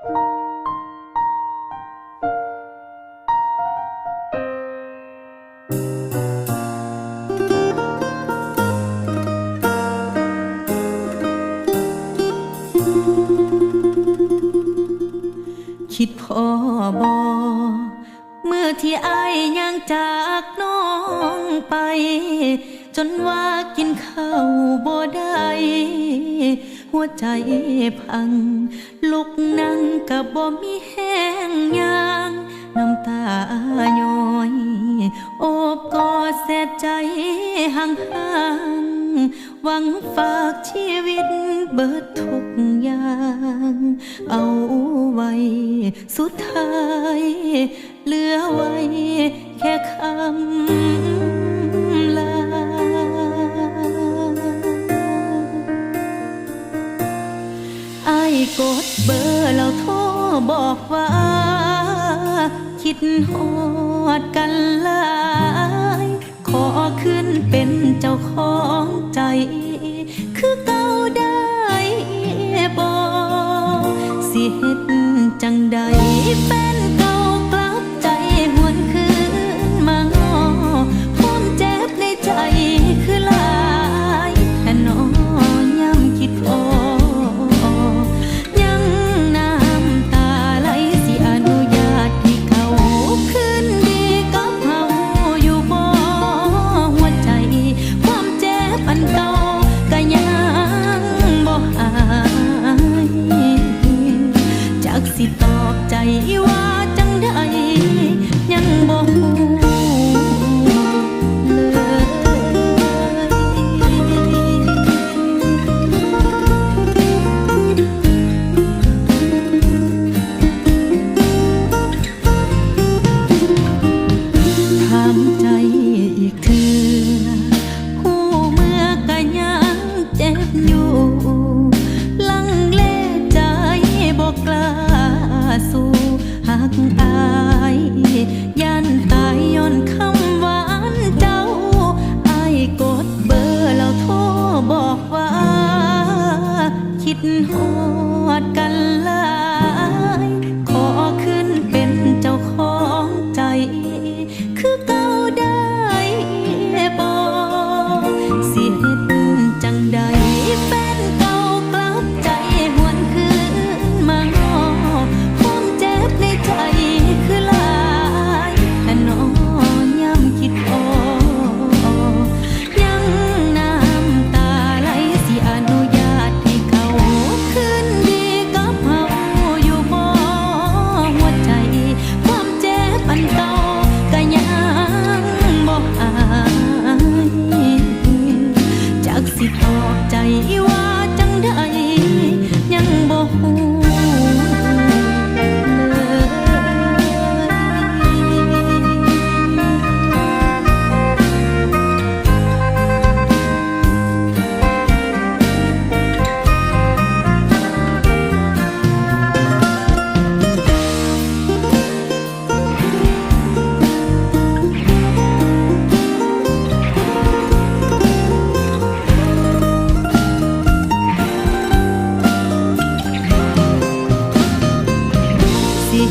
คิดพ่อบอเมื่อที่อายยังจากน้องไป จนว่ากินข้าวบ่ได้ หัวใจพัง ลุกนั่งกับบ่มีแห้งยางน้ำตาย้อยโอบกอดเสียใจห่างห่างๆหวังฝากชีวิตเบิดทุกอย่าง เอาไว้สุดท้าย เหลือไว้แค่คำ กดเบอร์แล้วโทรบอกว่า คิดฮอดกันหลาย ขอขึ้นเป็นเจ้าของใจ คือเก่าได้บอสิเฮ็ดจังใด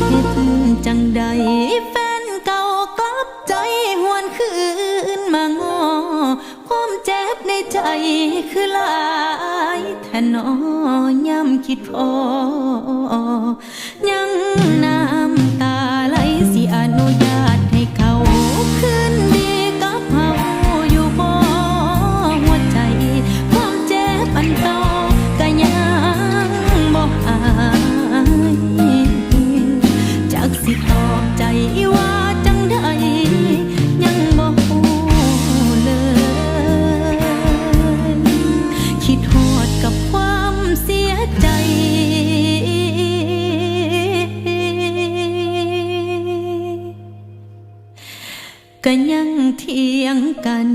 เฮ็ดจังใดแฟนเก่ากลับใจหวนคืนมางอ ความเจ็บในใจคือหลายแทนน้อยย้ำคิดพอยังนา กัน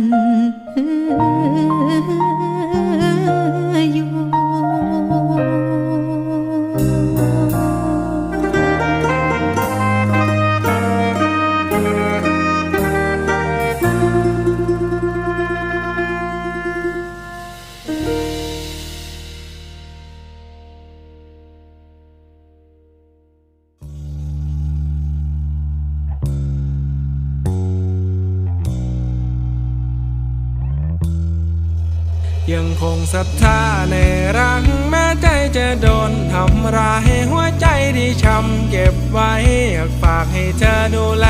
ศรัทธาในรังแม้ใจจะโดนทำร้ายหัวใจที่ช้ำเก็บไว้อยากฝากให้เธอดูแล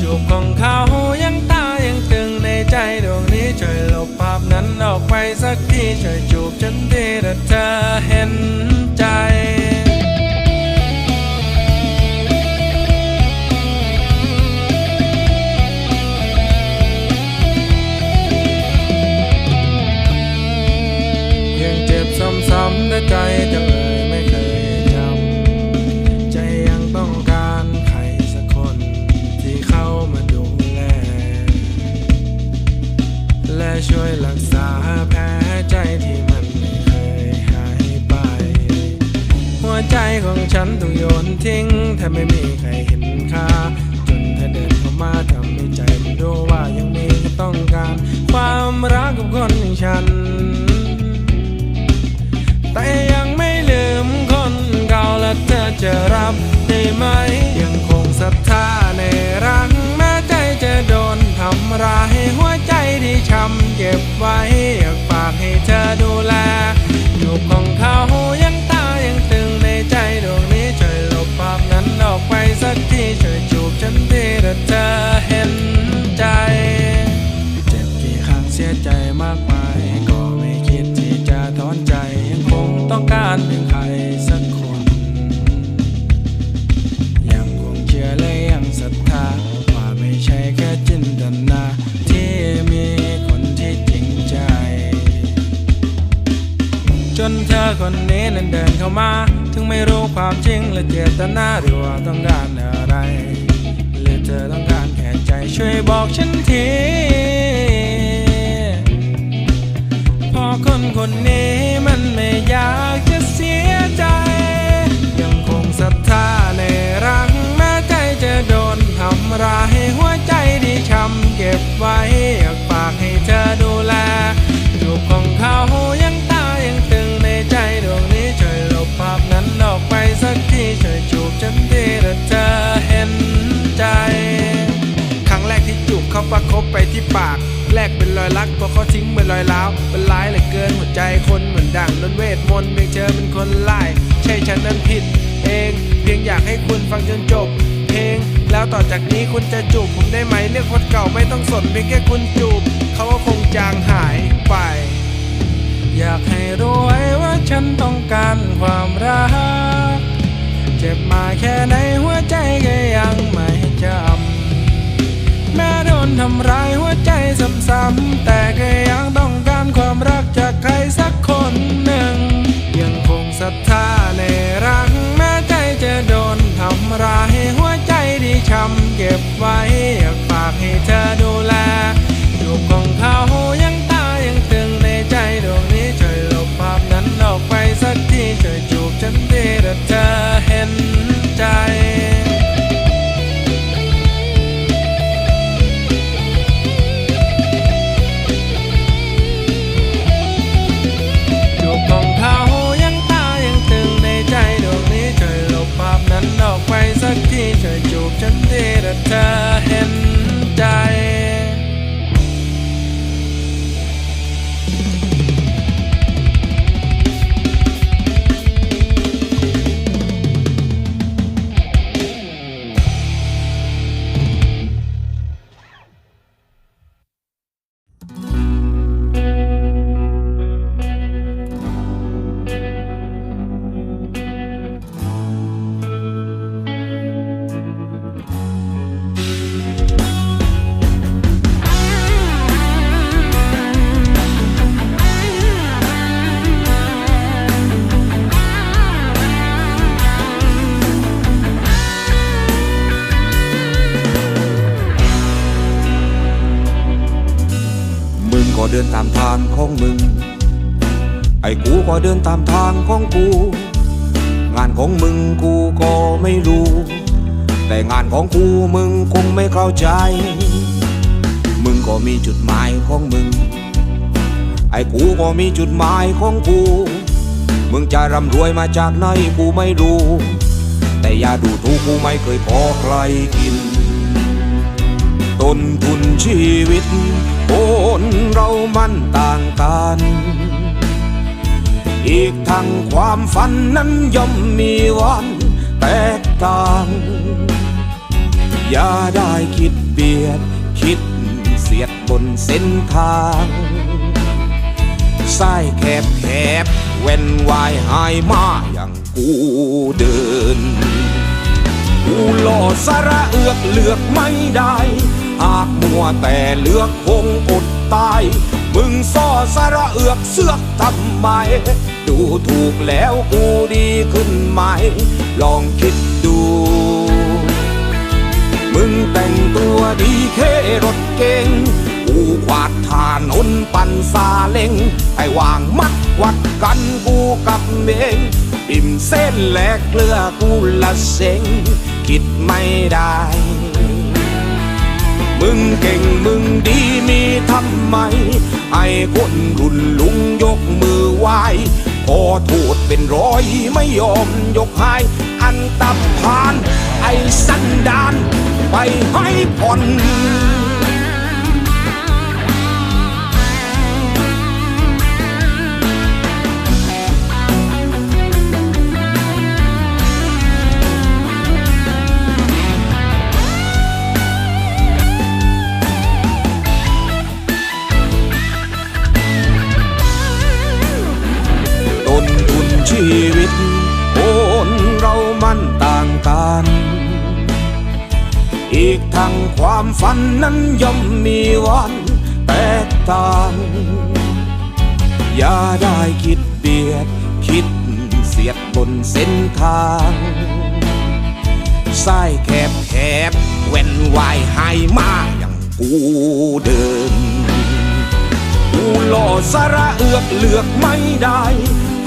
จูบของเขายังตายังตึงในใจดวงนี้ช่วยลบภาพนั้นออกไปสักทีช่วยจูบฉันทีถ้าเธอเห็น ฉันต้องโยนทิ้งถ้าไม่มีใครเห็นค่า จนเธอเดินเข้ามาทำให้ใจมันรู้ว่ายังมีต้องการ ความรักกับคนอย่างฉัน แต่ยังไม่ลืมคนเก่าและเธอจะรับได้ไหม ยังคงศรัทธาในรักแม้ใจจะโดนทำร้ายหัวใจที่ช้ำเก็บไว้ อยากฝากให้เธอดูแลอยู่ของเขา คนนี้นั้นเดินเข้ามา ถึงไม่รู้ความจริงและเจตนาหรือว่าต้องการอะไร หรือเธอต้องการแค่ใจช่วยบอกฉันทีพอคนคนนี้มันไม่อยากจะเสียใจ ยังคงศรัทธาในรักแม้ใจจะโดนทำร้ายหัวใจที่ช้ำเก็บไว้อยากฝากให้เธอดูแลจูบของเขายังตายังตึง ใจดวงนี้ช่วยลบภาพนั้นออกไปสักทีช่วยจูบฉันทีถ้าเธอเห็นใจ ครั้งแรกที่จูบเขาประคบไปที่ปากแลกเป็นรอยรักพอเขาทิ้งเป็นรอยร้าวเป็นร้ายเหลือเกินหัวใจคนเหมือนดั่งโดนเวทมนต์เพียงเธอเป็นคนไล่ใช่ฉันนั้นผิดเอง เพียงอยากให้คุณฟังจนจบเพลงแล้วต่อจากนี้คุณจะจูบผมได้ไหมเรื่องคนเก่าไม่ต้องสนเพียงแค่คุณจูบเขาก็คงจางหายไป อยากให้รู้ไว้ว่าฉันต้องการความรัก เจ็บมาแค่ไหนหัวใจก็ยังไม่จำแม้โดนทำร้ายหัวใจซ้ำๆแต่ก็ยังต้องการความรักจากใครสักคนหนึ่ง ยังคงศรัทธาในรักแม้ใจจะโดนทำร้ายหัวใจที่ช้ำเก็บไว้อยากฝากให้เธอ ใไอ้กูก็เดินตามทางของกู งานของมึงกูก็ไม่รู้ แต่งานของกูมึงคงไม่เข้าใจ มึงก็มีจุดหมายของมึง ไอ้กูก็มีจุดหมายของกู มึงจะร่ำรวยมาจากไหนกูไม่รู้ แต่อย่าดูถูกกูไม่เคยขอใครกินต้นทุนชีวิตคนเรามันต่างกัน อีกทั้งความฝันนั้นย่อมมีวันแตกต่าง อย่าได้คิดเบียด คิดเสียดบนเส้นทางสายแคบแคบเว้นวายหายมาอย่างกูเดิน กูหล่อสาระเอือกเลือกไม่ได้ หากมัวแต่เลือกคงอดตาย มึงซ่อสาระเอือกเสือกทำไม ดูถูกแล้วกูดีขึ้นไหม ลองคิดดู มึงแต่งตัวดีแค่รถเก่งกูขวาดทานนปันซาเล็งไอ้วางมัดวัดกันกูกับเมงปิ่มเส้นแหลกเกลือกูละเซ็งคิดไม่ได้ มึงเก่งมึงดีมีทำไม ไอ้คนรุ่นลุงยกมือไหว้ ขอโทษเป็นร้อยไม่ยอมยกให้อันตับพาน ไอ้สันดาน ไปให้ผ่อน กทั้งความฝันนั้นย่อมมีวันแตกต่าง อย่าได้คิดเบียด คิดเสียดบนเส้นทางสายแคบแคบเว้นวายหายมาอย่างกูเดินกูหล่อสาระเอือกเลือกไม่ได้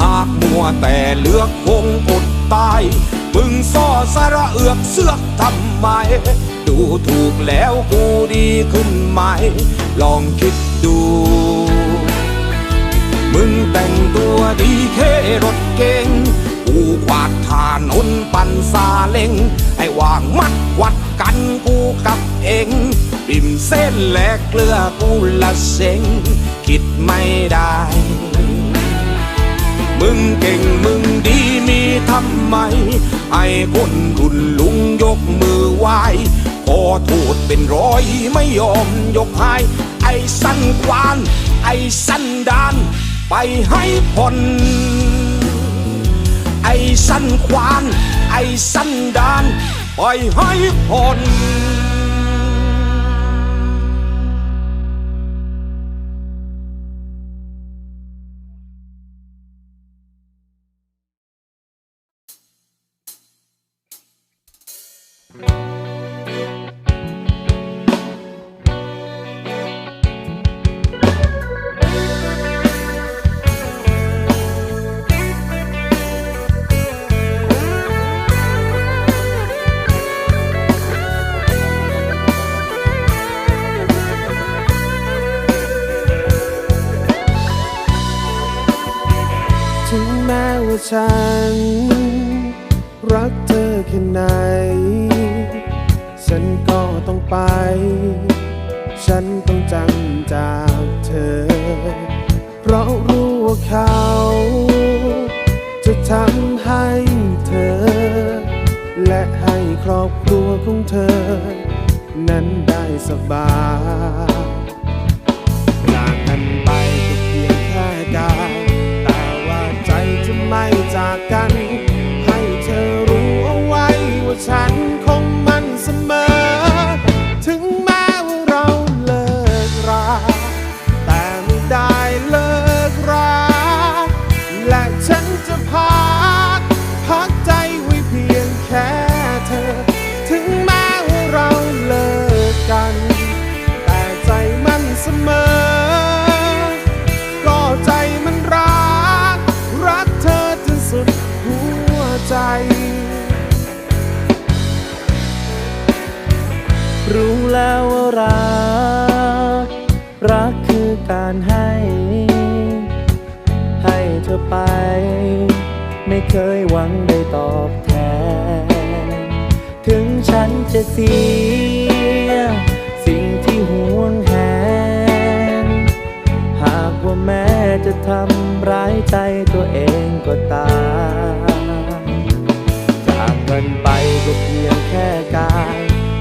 หากมัวแต่เลือกคงอดตาย มึงซ่อสาระเอือกเสือกทำไม ดูถูกแล้วกูดีขึ้นไหม ลองคิดดู มึงแต่งตัวดีแค่รถเก่งกูขวาดทานนปันซาเล็งไอ้วางมัดวัดกันกูกับเองปิ่มเส้นแหลกเกลือกูละเซ็งคิดไม่ได้ มึงเก่งมึงดีมีทำไม ไอ้คนรุ่นลุงยกมือไหว้ขอโทษเป็นร้อยไม่ยอมยกให้ไอ้สั้นควาน ไอ้สั้นดาน ไปให้พ้นไอ้สั้นควาน ไอ้สั้นดาน ไปให้พ้น ฉัน รักเธอแค่ไหน ฉันก็ต้องไป ฉันต้องจำจากเธอ เพราะรู้ว่าเขา จะทำให้เธอ และให้ครอบครัวของเธอ นั้นได้สบายจากกัน ไการให้ ให้เธอไป ไม่เคยหวังได้ตอบแทน ถึงฉันจะเสีย สิ่งที่หวงแหน หากว่าแม้จะทำร้ายใจตัวเองก็ตามจากกันไปก็เพียงแค่การ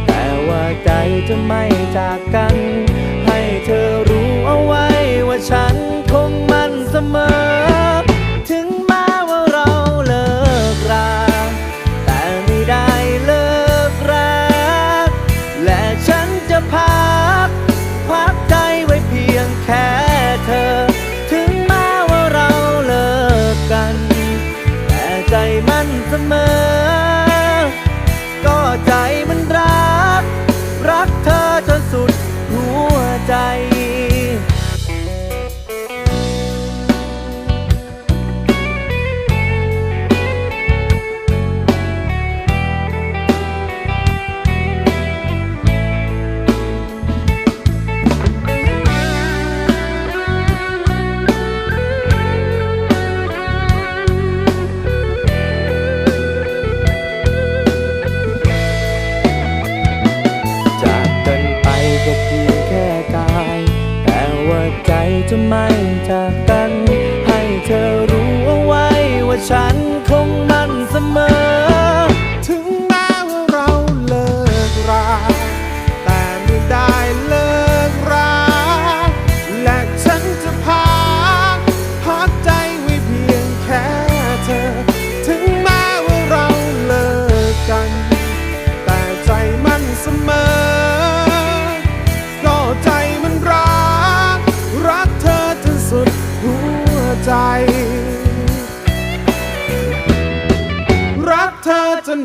แต่ว่าใจจะไม่จากกัน จะไม่จากกัน ให้เธอรู้เอาไว้ว่าฉันคงมั่นเสมอ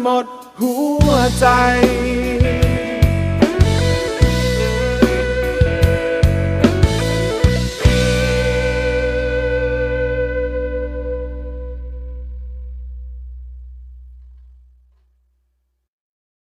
หมดหัวใจ